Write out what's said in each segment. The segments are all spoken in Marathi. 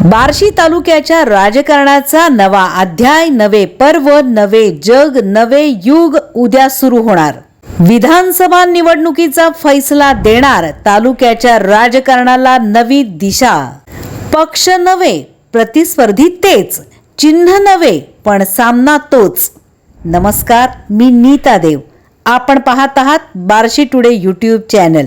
बार्शी तालुक्याच्या राजकारणाचा नवा अध्याय नवे पर्व नवे जग नवे युग उद्या सुरू होणार. विधानसभा निवडणुकीचा फैसला देणार तालुक्याच्या राजकारणाला नवी दिशा. पक्ष नव्हे प्रतिस्पर्धी तेच. चिन्ह नव्हे पण सामना तोच. नमस्कार मी नीता देव. आपण पाहत आहात बार्शी टुडे यूट्यूब चॅनल.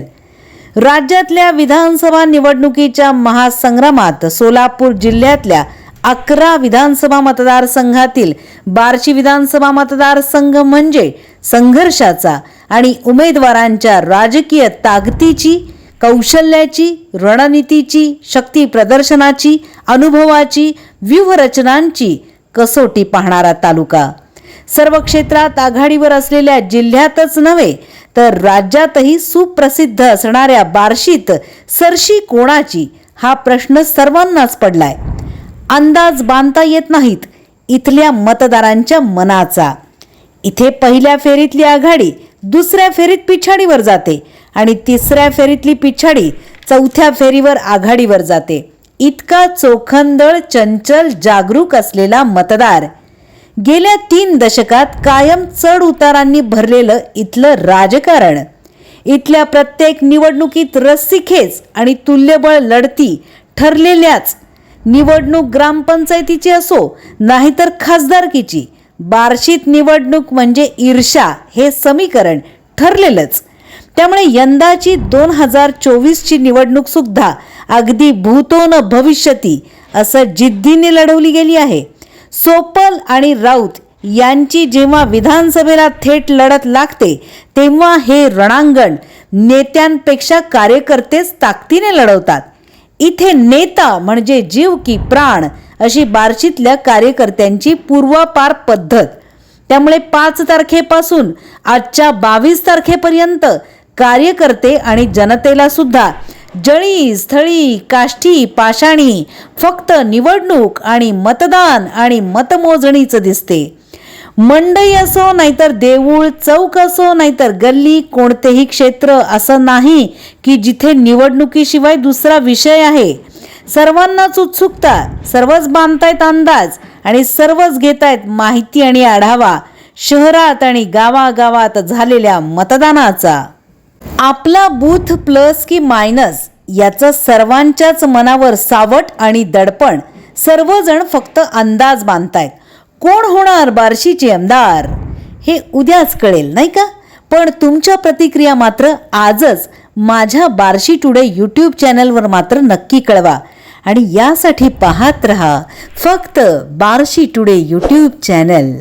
राज्यातल्या विधानसभा निवडणुकीच्या महासंग्रामात सोलापूर जिल्ह्यातल्या अकरा विधानसभा मतदारसंघातील बार्शी विधानसभा मतदारसंघ म्हणजे संघर्षाचा आणि उमेदवारांच्या राजकीय ताकदीची कौशल्याची रणनीतीची शक्ती प्रदर्शनाची अनुभवाची व्यूहरचनांची कसोटी पाहणारा तालुका. सर्व क्षेत्रात आघाडीवर असलेल्या जिल्ह्यातच नव्हे तर राज्यातही सुप्रसिद्ध असणाऱ्या बार्शीत सरशी कोणाची हा प्रश्न सर्वांनाच पडलाय. अंदाज बांधता येत नाहीत इथल्या मतदारांच्या मनाचा. इथे पहिल्या फेरीतली आघाडी दुसऱ्या फेरीत पिछाडीवर जाते आणि तिसऱ्या फेरीतली पिछाडी चौथ्या फेरीवर आघाडीवर जाते. इतका चोखंदळ चंचल जागरूक असलेला मतदार गेल्या तीन दशकात कायम चढ उतारांनी भरलेलं इथलं राजकारण. इथल्या प्रत्येक निवडणुकीत रस्सीखेच आणि तुल्यबळ लढती ठरलेल्याच निवडणूक ग्रामपंचायतीची असो नाहीतर खासदारकीची बार्शीत निवडणूक म्हणजे ईर्षा हे समीकरण ठरलेलंच. त्यामुळे यंदाची दोन हजार चोवीसची निवडणूक सुद्धा अगदी भूतोन भविष्यती असं जिद्दीने लढवली गेली आहे. सोपल आणि राऊत यांची जेव्हा विधानसभेला थेट लढत लागते तेव्हा हे रणांगण नेत्यांपेक्षा कार्यकर्तेच ताकदीने लढवतात. इथे नेता म्हणजे जीव की प्राण अशी बार्शीतल्या कार्यकर्त्यांची पूर्वापार पद्धत. त्यामुळे पाच तारखेपासून आजच्या बावीस तारखेपर्यंत कार्यकर्ते आणि जनतेला सुद्धा जळी स्थळी काष्ठी पाषाणी फक्त निवडणूक आणि मतदान आणि मतमोजणीचं दिसते. मंडई असो नाहीतर देऊळ चौक असो नाहीतर गल्ली कोणतेही क्षेत्र असं नाही की जिथे निवडणुकीशिवाय दुसरा विषय आहे. सर्वांनाच उत्सुकता सर्वच बांधतायत अंदाज आणि सर्वच घेतायत माहिती आणि आढावा शहरात आणि गावागावात झालेल्या मतदानाचा. आपला बूथ प्लस की मायनस याचं सर्वांच्याच मनावर सावट आणि दडपण सर्वजण फक्त अंदाज बांधतायत. कोण होणार बार्शीचे आमदार? हे उद्याच कळेल नाही का? पण तुमच्या प्रतिक्रिया मात्र आजच माझ्या बार्शी टुडे यूट्यूब चॅनलवर मात्र नक्की कळवा. आणि यासाठी पाहत रहा फक्त बार्शी टुडे यूट्यूब चॅनल.